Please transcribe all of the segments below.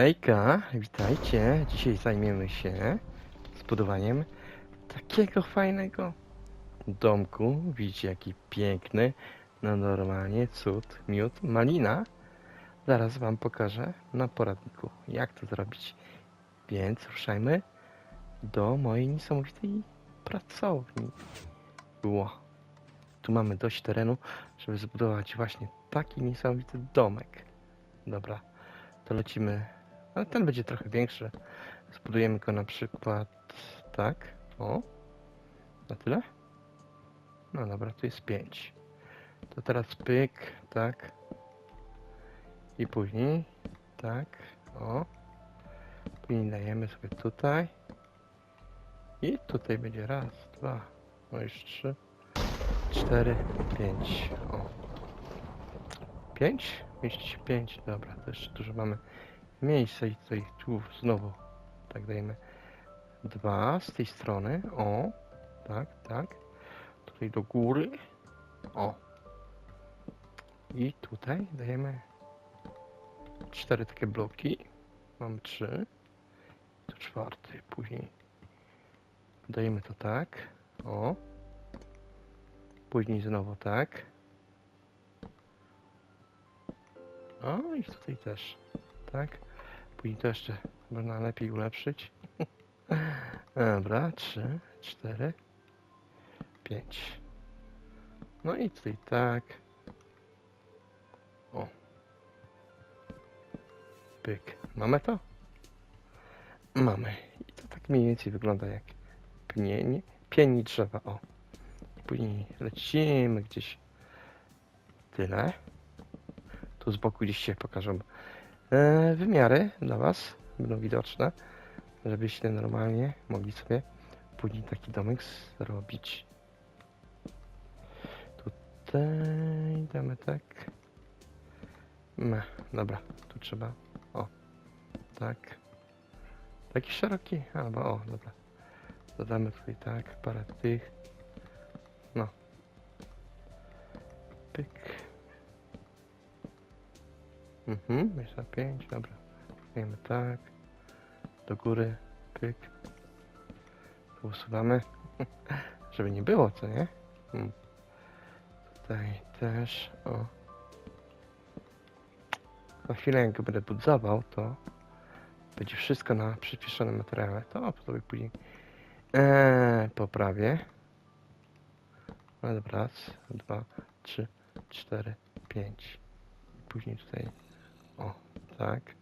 Hejka, witajcie. Dzisiaj zajmiemy się zbudowaniem takiego fajnego domku. Widzicie jaki piękny. No normalnie cud, miód, malina. Zaraz wam pokażę na poradniku jak to zrobić. Więc ruszajmy do mojej niesamowitej pracowni. Ło. Tu mamy dość terenu, żeby zbudować właśnie taki niesamowity domek. Dobra, to lecimy ale ten będzie trochę większy. Zbudujemy go na przykład tak. O. Na tyle? No dobra, tu jest 5. To teraz pyk, tak. I później tak. O. Później dajemy sobie tutaj. I tutaj będzie raz, dwa, no już trzy, cztery, pięć. O. Pięć? Mieści pięć. Dobra, to jeszcze dużo mamy miejsce i tutaj tu znowu tak dajemy dwa z tej strony o tak tak. Tutaj do góry o. I tutaj dajemy cztery takie bloki. Mamy trzy. To czwarty później dajemy to tak o. Później znowu tak. O i tutaj też tak Później to jeszcze można lepiej ulepszyć. Dobra, trzy, cztery, pięć. No i tutaj tak. O. Pyk. Mamy to? Mamy. I to tak mniej więcej wygląda jak pnienie, pieni drzewa. O. Później lecimy gdzieś. Tyle. Tu z boku gdzieś się pokażą E, wymiary dla Was będą widoczne, żebyście normalnie mogli sobie później taki domek zrobić. Tutaj damy tak. No, dobra, tu trzeba. O, tak. Taki szeroki, albo o, dobra. Dodamy tutaj tak, parę tych. No. Pyk. Mhm, na 5, dobra. Wiemy tak. Do góry, pyk. Tu usuwamy. Żeby nie było, co nie? Hmm. Tutaj też, o. Na chwilę jak będę budzował, to będzie wszystko na przyspieszonym materiale. To sobie później eee, poprawię. No dobra, raz, dwa, trzy, cztery, pięć. Później tutaj tak.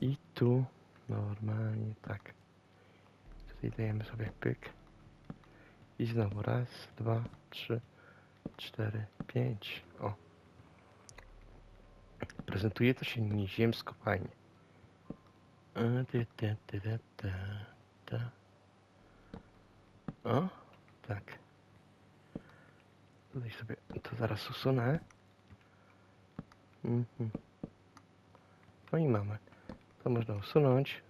I tu normalnie tak. Tutaj dajemy sobie pyk. I znowu raz, dwa, trzy, cztery, pięć. O. Prezentuje to się nieziemsko fajnie. O, tak. Tutaj sobie to zaraz usunę. Mhm. No i mamy. To można usunąć.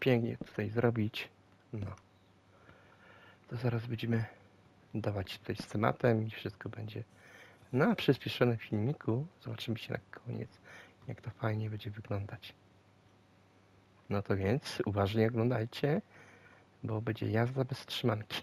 Pięknie tutaj zrobić. No. To zaraz będziemy dawać tutaj z tematem i wszystko będzie na przyspieszonym filmiku. Zobaczymy się na koniec, jak to fajnie będzie wyglądać. No to więc uważnie oglądajcie, bo będzie jazda bez trzymanki.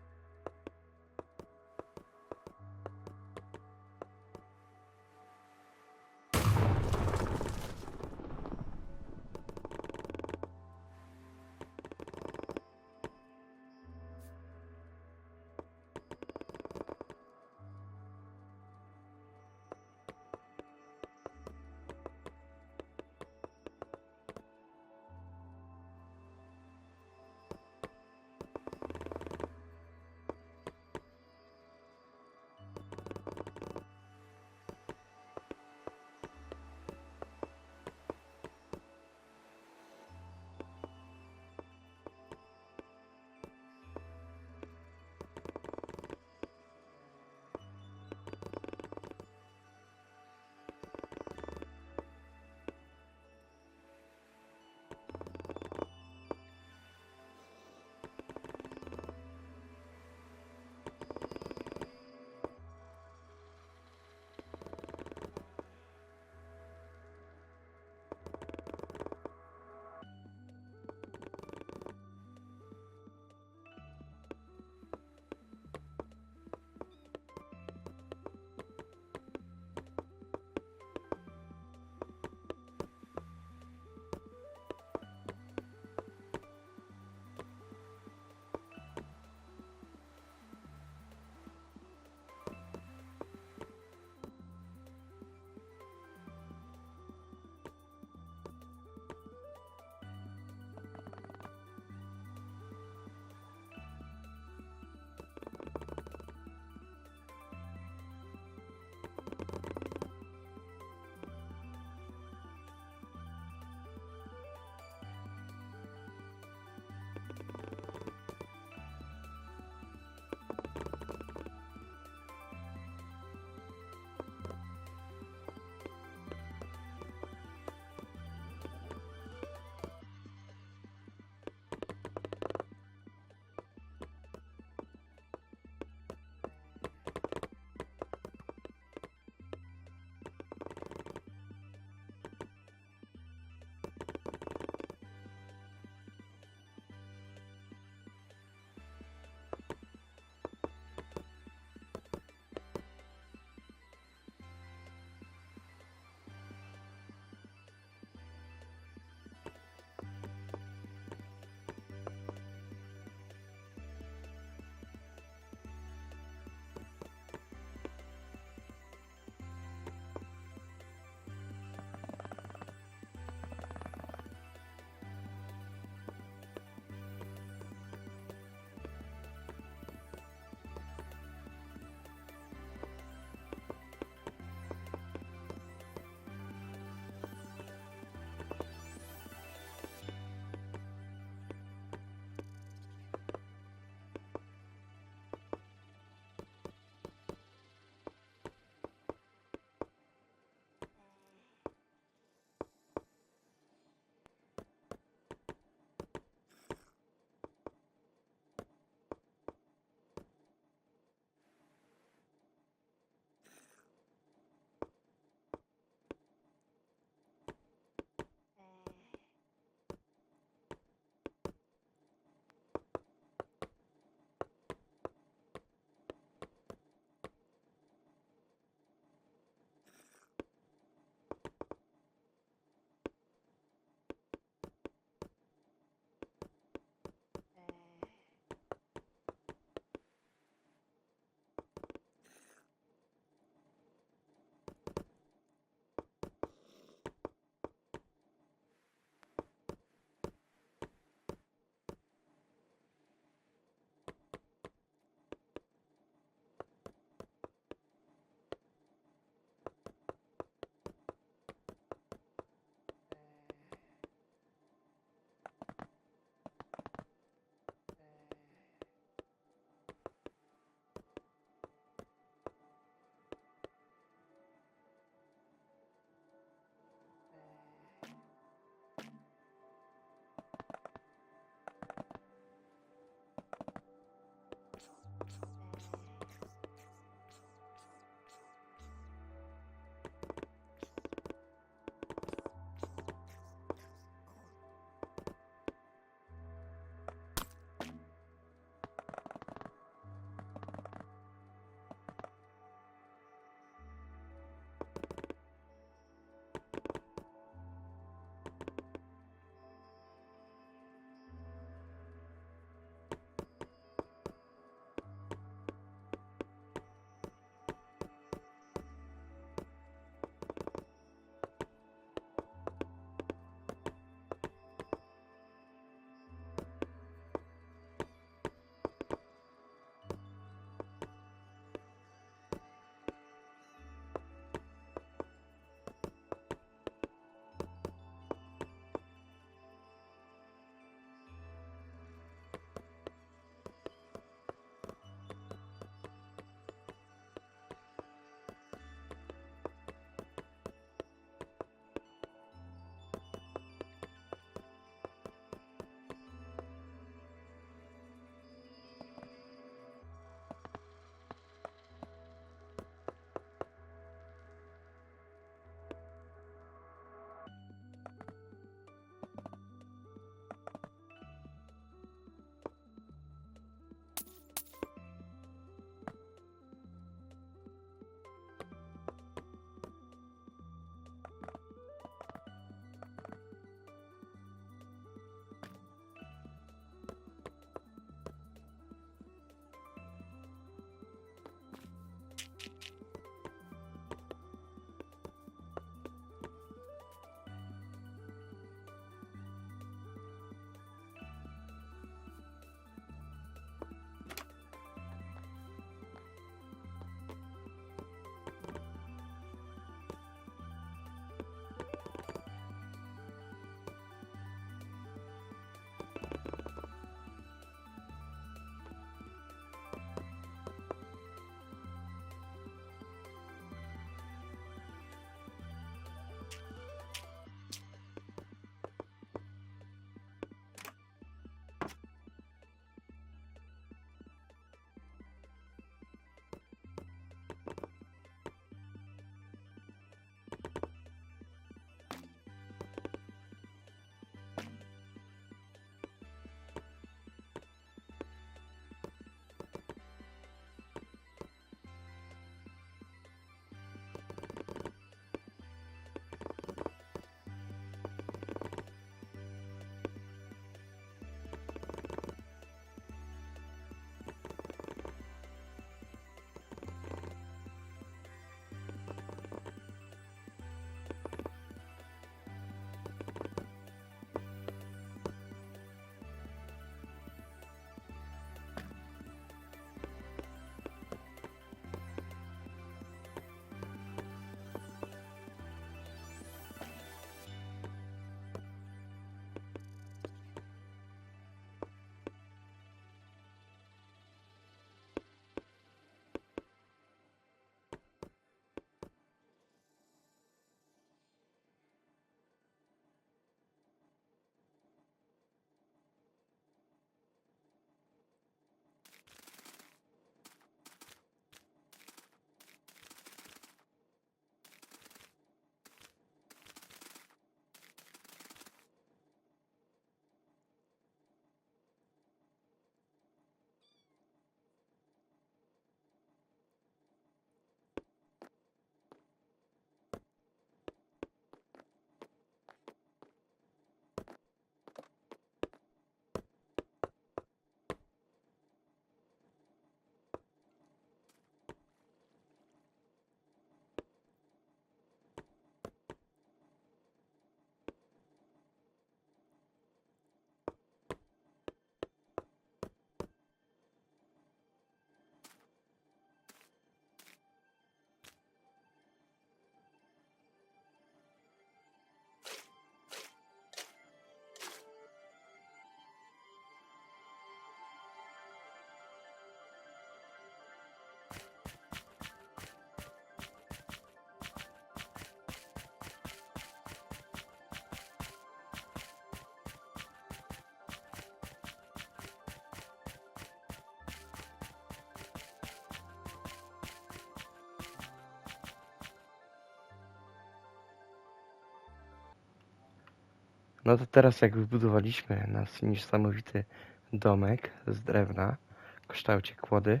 No to teraz jak wybudowaliśmy nasz niesamowity domek z drewna w kształcie kłody,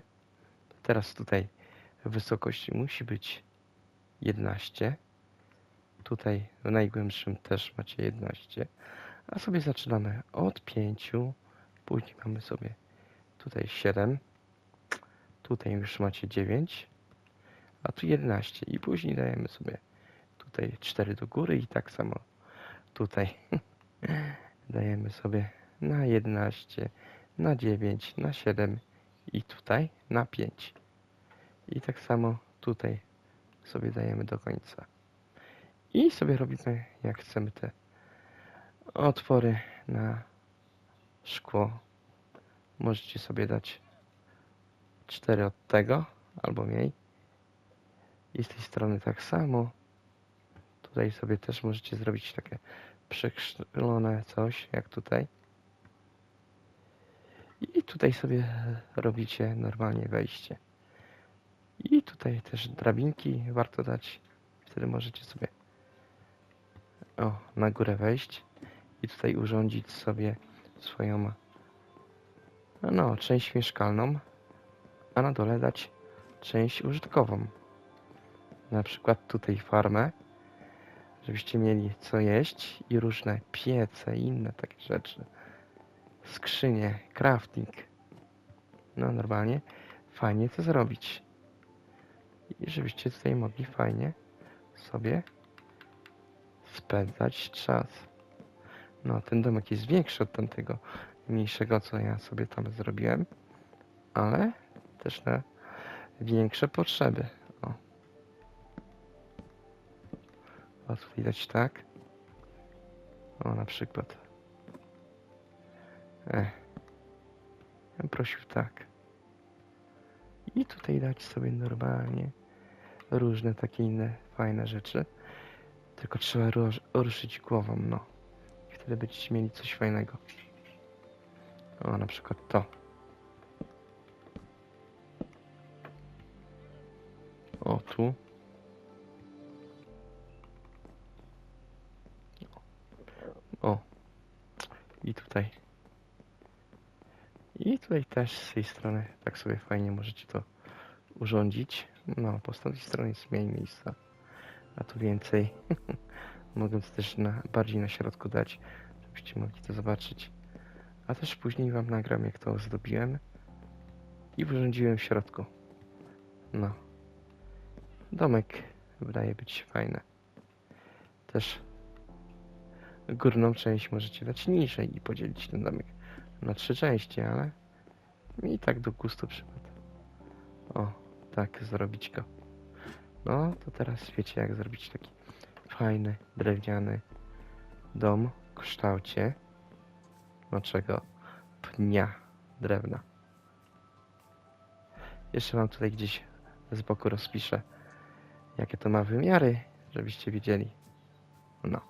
teraz tutaj wysokość musi być 11. Tutaj w najgłębszym też macie 11. A sobie zaczynamy od 5. Później mamy sobie tutaj 7. Tutaj już macie 9. A tu 11. I później dajemy sobie tutaj 4 do góry i tak samo tutaj dajemy sobie na 11, na 9, na 7 i tutaj na 5. I tak samo tutaj sobie dajemy do końca. I sobie robimy jak chcemy te otwory na szkło. Możecie sobie dać 4 od tego albo mniej. I z tej strony tak samo. Tutaj sobie też możecie zrobić takie przekrzylone coś, jak tutaj. I tutaj sobie robicie normalnie wejście. I tutaj też drabinki warto dać. Wtedy możecie sobie o, na górę wejść i tutaj urządzić sobie swoją no, część mieszkalną, a na dole dać część użytkową. Na przykład tutaj farmę, żebyście mieli co jeść i różne piece i inne takie rzeczy. Skrzynie, crafting. No normalnie fajnie to zrobić. I żebyście tutaj mogli fajnie sobie spędzać czas. No, ten domek jest większy od tamtego mniejszego, co ja sobie tam zrobiłem, ale też na większe potrzeby. Tu widać tak. O, na przykład. Ech. Ja prosił tak. I tutaj dać sobie normalnie różne takie inne fajne rzeczy. Tylko trzeba rusz- ruszyć głową, no. I wtedy będziecie mieli coś fajnego. O, na przykład to. I tutaj. I tutaj też z tej strony tak sobie fajnie możecie to urządzić. No, po tej strony jest mniej miejsca. A tu więcej. Mogę to też na, bardziej na środku dać, żebyście mogli to zobaczyć. A też później wam nagram jak to zdobiłem i urządziłem w środku. No. Domek wydaje być fajny. Też górną część możecie dać niżej i podzielić ten domek na trzy części, ale mi tak do gustu przypadł. O, tak zrobić go. No, to teraz wiecie jak zrobić taki fajny, drewniany dom w kształcie no czego? Pnia drewna. Jeszcze wam tutaj gdzieś z boku rozpiszę, jakie to ma wymiary, żebyście wiedzieli. No.